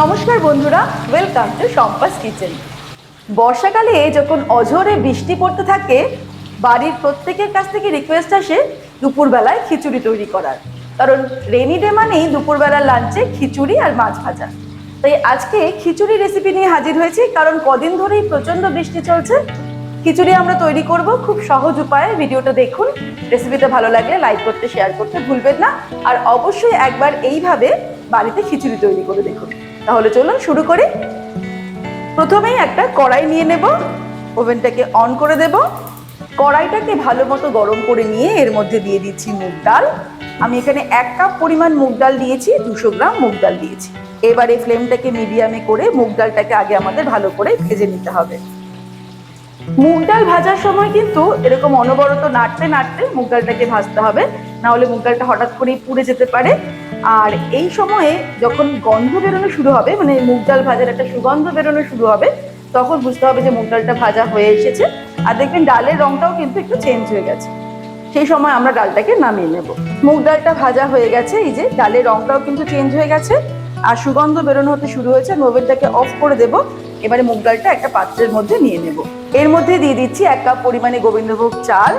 নমস্কার বন্ধুরা welcome to সম্পাস kitchen বর্ষাকালে যখন অঝোরে বৃষ্টি পড়তে থাকে, বাড়ির প্রত্যেকের কাছ থেকে রিকোয়েস্ট আসে দুপুরবেলায় খিচুড়ি তৈরি করার। কারণ রেনি ডে মানেই দুপুরবেলার লাঞ্চে খিচুড়ি আর মাছ ভাজা। তাই আজকে খিচুড়ি রেসিপি নিয়ে হাজির হয়েছি, কারণ কদিন ধরেই প্রচণ্ড বৃষ্টি চলছে। খিচুড়ি আমরা তৈরি করব খুব সহজ উপায়ে, ভিডিওটা দেখুন। রেসিপিটা ভালো লাগলে লাইক করতে শেয়ার করতে ভুলবেন না। আর অবশ্যই একবার এইভাবে বাড়িতে খিচুড়ি তৈরি করে দেখুন। তাহলে চলুন শুরু করি। প্রথমেই একটা কড়াই নিয়ে নেব, ওভেনটাকে অন করে দেব। কড়াইটাকে ভালো মতো গরম করে নিয়ে এর মধ্যে দিয়ে দিচ্ছি মুগ ডাল। আমি এখানে এক কাপ পরিমাণ মুগ ডাল দিয়েছি, দুশো গ্রাম মুগ ডাল দিয়েছি। এবারে ফ্লেমটাকে মিডিয়ামে করে মুগ ডালটাকে আগে আমাদের ভালো করে ভেজে নিতে হবে। মুগ ডাল ভাজার সময় কিন্তু এরকম অনবরত নাড়তে নাড়তে মুগ ডালটাকে ভাজতে হবে। না হলে মুগ ডালটা হঠাৎ করেই পুড়ে যেতে পারে। আর এই সময়ে যখন গন্ধ বেরোনো শুরু হবে মানে মুগ ডাল ভাজার একটা সুগন্ধ বেরোনো শুরু হবে, তখন বুঝতে হবে যে মুগ ডালটা ভাজা হয়ে এসেছে। আর দেখবেন ডালের রংটাও কিন্তু একটু চেঞ্জ হয়ে গেছে। সেই সময় আমরা ডালটাকে নামিয়ে নেব। মুগ ডালটা ভাজা হয়ে গেছে, এই যে ডালের রংটাও কিন্তু চেঞ্জ হয়ে গেছে। আর সুগন্ধ বেরোনো হতে শুরু হয়েছে আমি ওভেনটাকে অফ করে দেব। এবারে মুগ ডালটা একটা পাত্রের মধ্যে নিয়ে নেব। এর মধ্যে দিয়ে দিচ্ছি এক কাপ পরিমাণে গোবিন্দভোগ চাল।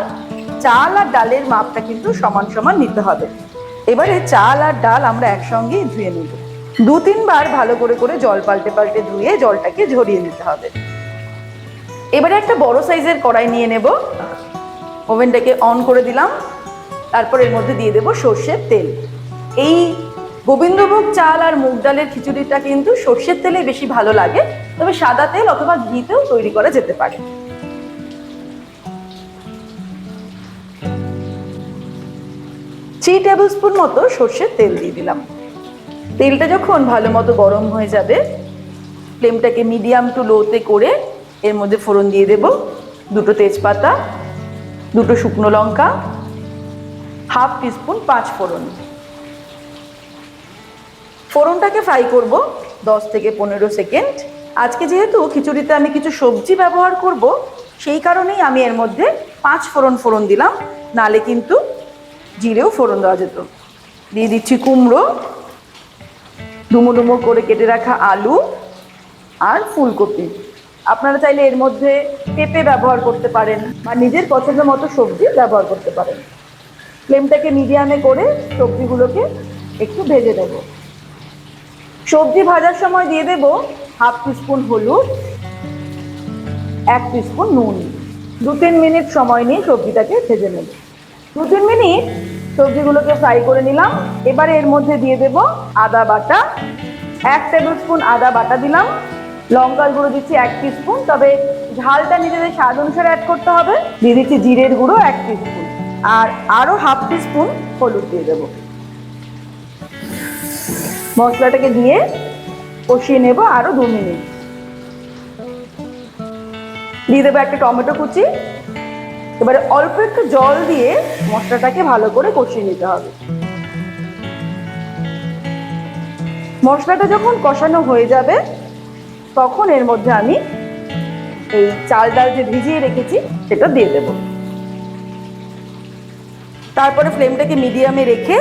চাল আর ডালের মাপটা কিন্তু সমান সমান নিতে হবে। এবারে চাল আর ডাল আমরা একসঙ্গে ধুয়ে নেব। দু তিনবার ভালো করে করে জল পাল্টে পাল্টে ধুয়ে জলটাকে ঝরিয়ে নিতে হবে। এবারে একটা বড় সাইজের কড়াই নিয়ে নেব। ওভেনটাকে অন করে দিলাম। তারপর এর মধ্যে দিয়ে দেব সর্ষের তেল। এই গোবিন্দভোগ চাল আর মুগ ডালের খিচুড়িটা কিন্তু সর্ষের তেলে বেশি ভালো লাগে, তবে সাদা তেল অথবা ঘিতেও তৈরি করা যেতে পারে। থ্রি টেবিল স্পুন মতো সর্ষের তেল দিয়ে দিলাম। তেলটা যখন ভালো মতো গরম হয়ে যাবে, ফ্লেমটাকে মিডিয়াম টু লোতে করে এর মধ্যে ফোড়ন দিয়ে দেব। দুটো তেজপাতা, দুটো শুকনো লঙ্কা, হাফ টিস্পুন পাঁচ ফোড়ন। ফোড়নটাকে ফ্রাই করব দশ থেকে পনেরো সেকেন্ড। আজকে যেহেতু খিচুড়িতে আমি কিছু সবজি ব্যবহার করব, সেই কারণেই আমি এর মধ্যে পাঁচ ফোড়ন ফোড়ন দিলাম। নালে কিন্তু জিরেও ফোড়ন দেওয়া যেত। দিয়ে দিচ্ছি কুমড়ো ডুমো ডুমো করে কেটে রাখা আলু আর ফুলকপি। আপনারা চাইলে এর মধ্যে পেঁপে ব্যবহার করতে পারেন বা নিজের পছন্দ মতো সবজি ব্যবহার করতে পারেন। ফ্লেমটাকে মিডিয়ামে করে সবজিগুলোকে একটু ভেজে দেব সবজি ভাজার সময় দিয়ে দেব হাফ টিস্পুন হলুদ, এক টিস্পুন নুন। দু তিন মিনিট সময় নিয়ে সবজিটাকে ভেজে নেব। দু তিন মিনিট সবজিগুলোকে ফ্রাই করে নিলাম। এবারে এর মধ্যে দিয়ে দেব আদা বাটা। এক টেবিল স্পুন আদা বাটা দিলাম। লঙ্কার গুঁড়ো দিচ্ছি এক স্পুন তবে ঝালটা নিজেদের স্বাদ অনুসারে অ্যাড করতে হবে। দিয়ে দিচ্ছি জিরের গুঁড়ো এক স্পুন আর আরও হাফ স্পুন হলুদ দিয়ে দেবো। মশলাটাকে দিয়ে কষিয়ে নেব আরও দু মিনিট। দিয়ে দেবো একটা টমেটো কুচি। এবারে অল্প একটু জল দিয়ে মশলাটাকে ভালো করে কষিয়ে নিতে হবে। মশলাটা যখন কষানো হয়ে যাবে, তখন এর মধ্যে আমি এই চাল ডাল যে ভিজিয়ে রেখেছি, সেটা দিয়ে দেব। তারপরে ফ্লেমটাকে মিডিয়ামে রেখে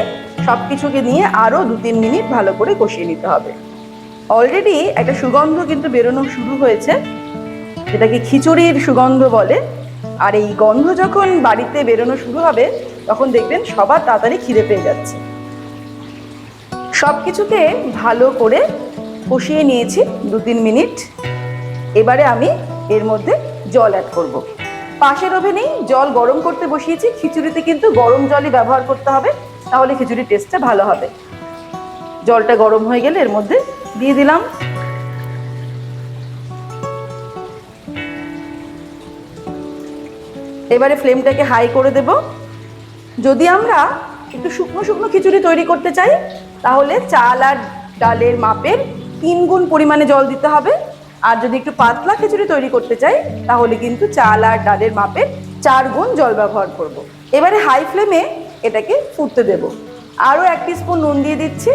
সব কিছুকে নিয়ে আরও দু তিন মিনিট ভালো করে কষিয়ে নিতে হবে। অলরেডি একটা সুগন্ধ কিন্তু বেরোনো শুরু হয়েছে। যেটাকে খিচুড়ির সুগন্ধ বলে। আর এই গন্ধ যখন বাড়িতে বেরোনো শুরু হবে, তখন দেখবেন সবার তাড়াতাড়ি খিদে পেয়ে যাচ্ছে। সব কিছুকে ভালো করে কষিয়ে নিয়েছি দু তিন মিনিট। এবারে আমি এর মধ্যে জল অ্যাড করব। পাশের ওভেনেই জল গরম করতে বসিয়েছি, খিচুড়িতে কিন্তু গরম জলই ব্যবহার করতে হবে, তাহলে খিচুড়ির টেস্টটা ভালো হবে। জলটা গরম হয়ে গেলে এর মধ্যে দিয়ে দিলাম এবারে ফ্লেমটাকে হাই করে দেব। যদি আমরা একটু শুকনো শুকনো খিচুড়ি তৈরি করতে চাই, তাহলে চাল আর ডালের মাপের তিন গুণ পরিমাণে জল দিতে হবে। আর যদি একটু পাতলা খিচুড়ি তৈরি করতে চাই, তাহলে কিন্তু চাল আর ডালের মাপের চার গুণ জল ব্যবহার করব। এবারে হাই ফ্লেমে এটাকে ফুটতে দেব। আরও এক স্পুন নুন দিয়ে দিচ্ছি।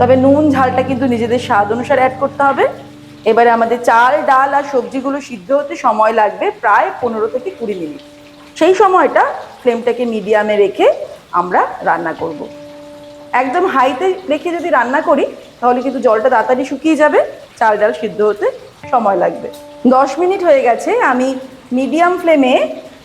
তবে নুন ঝালটা কিন্তু নিজেদের স্বাদ অনুসারে অ্যাড করতে হবে। এবারে আমাদের চাল, ডাল আর সবজিগুলো সিদ্ধ হতে সময় লাগবে প্রায় পনেরো থেকে কুড়ি মিনিট। সেই সময়টা ফ্লেমটাকে মিডিয়ামে রেখে আমরা রান্না করব। একদম হাইতে রেখে যদি রান্না করি, তাহলে কিন্তু জলটা তাড়াতাড়ি শুকিয়ে যাবে, চাল ডাল সিদ্ধ হতে সময় লাগবে। দশ মিনিট হয়ে গেছে, আমি মিডিয়াম ফ্লেমে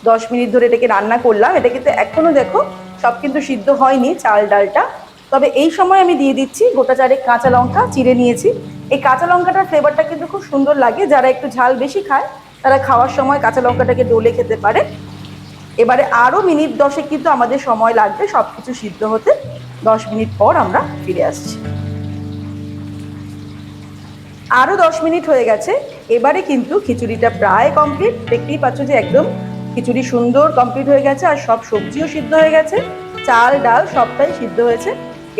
দশ মিনিট ধরে এটাকে রান্না করলাম। এটা কিন্তু এখনও দেখো, সব কিন্তু সিদ্ধ হয়নি চাল ডালটা। তবে এই সময় আমি দিয়ে দিচ্ছি গোটা চারেক কাঁচা লঙ্কা, চিড়ে নিয়েছি। এই কাঁচা লঙ্কাটার ফ্লেভারটা কিন্তু খুব সুন্দর লাগে। যারা একটু ঝাল বেশি খায়, তারা খাওয়ার সময় কাঁচা লঙ্কাটাকে ডলে খেতে পারে। এবারে আরও মিনিট দশেক কিন্তু আমাদের সময় লাগবে সব কিছু সিদ্ধ হতে দশ মিনিট পর আমরা ফিরে আসছি। আরও দশ মিনিট হয়ে গেছে, এবারে কিন্তু খিচুড়িটা প্রায় কমপ্লিট দেখতেই পাচ্ছ যে একদম খিচুড়ি সুন্দর কমপ্লিট হয়ে গেছে আর সব সবজিও সিদ্ধ হয়ে গেছে। চাল, ডাল সবটাই সিদ্ধ হয়েছে।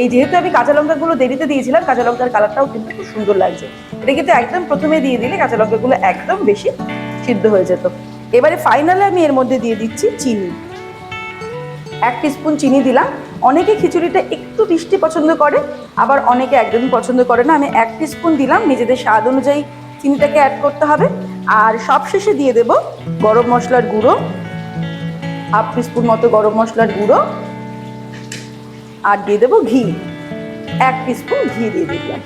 এই যেহেতু আমি কাঁচা লঙ্কাগুলো দেরিতে দিয়েছিলাম, কাঁচা লঙ্কার কালারটাও কিন্তু খুব সুন্দর লাগছে। এটা কিন্তু একদম প্রথমে দিয়ে দিলে কাঁচা লঙ্কাগুলো একদম বেশি সিদ্ধ হয়ে যেত। এবারে ফাইনালে আমি এর মধ্যে দিয়ে দিচ্ছি চিনি। এক স্পুন চিনি দিলাম। অনেকে খিচুড়িটা একটু মিষ্টি পছন্দ করে, আবার অনেকে একদমই পছন্দ করে না। আমি এক স্পুন দিলাম, নিজেদের স্বাদ অনুযায়ী চিনিটাকে অ্যাড করতে হবে। আর সবশেষে দিয়ে দেব গরম মশলার গুঁড়ো হাফ স্পুন মতো গরম মশলার গুঁড়ো। আর দিয়ে দেবো ঘি, এক স্পুন ঘি দিয়ে দিলাম।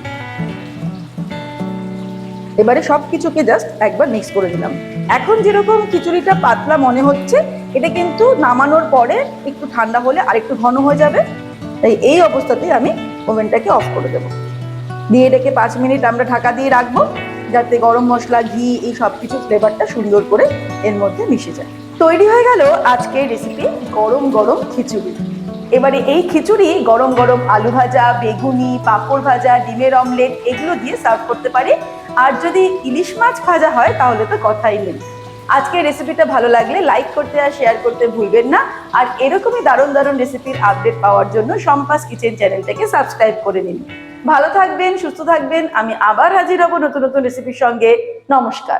এবারে সব কিছুকে জাস্ট একবার মিক্স করে দিলাম এখন যেরকম খিচুড়িটা পাতলা মনে হচ্ছে, এটা কিন্তু নামানোর পরে একটু ঠান্ডা হলে আর একটু ঘন হয়ে যাবে। তাই এই অবস্থাতেই আমি ওভেনটাকে অফ করে দেবো। দিয়ে এটাকে পাঁচ মিনিট আমরা ঢাকা দিয়ে রাখব, যাতে গরম মশলা, ঘি, এই সব কিছু ফ্লেভারটা সুন্দর করে এর মধ্যে মিশে যায়। তৈরি হয়ে গেল আজকের রেসিপি গরম গরম খিচুড়ি। এবারে এই খিচুড়ি গরম গরম আলু ভাজা, বেগুনি, পাঁপড় ভাজা, ডিমের অমলেট, এগুলো দিয়ে সার্ভ করতে পারে। আর যদি ইলিশ মাছ ভাজা হয়, তাহলে তো কথাই নেই। আজকের রেসিপিটা ভালো লাগলে লাইক করতে আর শেয়ার করতে ভুলবেন না। আর এরকমই দারুণ দারুণ রেসিপির আপডেট পাওয়ার জন্য সম্পাস কিচেন চ্যানেলটাকে সাবস্ক্রাইব করে নিন। ভালো থাকবেন, সুস্থ থাকবেন। আমি আবার হাজির হব নতুন নতুন রেসিপির সঙ্গে। নমস্কার।